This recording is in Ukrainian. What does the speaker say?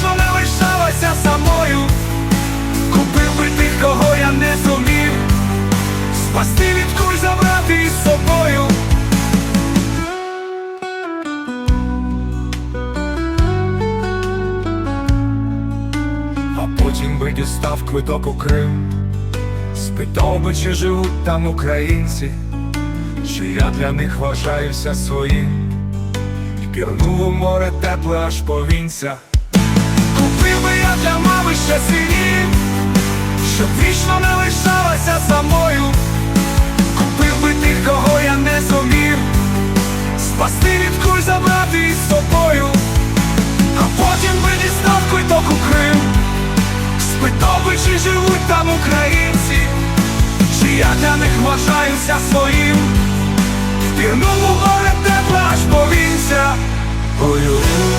вічно не лишалася самою. Купив би тих, кого я не зумів, спасти від куль забрати із собою. А потім би дістав квиток у Крим, спитав би, чи живуть там українці, чи я для них вважаюся своїм, пірнув у море тепле аж повінця. Я для мами ще синів, щоб вічно не лишалася самою. Купив би тих, кого я не зумів, спасти від куль забрати із собою, а потім би дістав квиток у Крим, спитав би, чи живуть там українці, чи я для них вважаюся своїм. Пірнув у море тепле аж повінця. Ой-ой.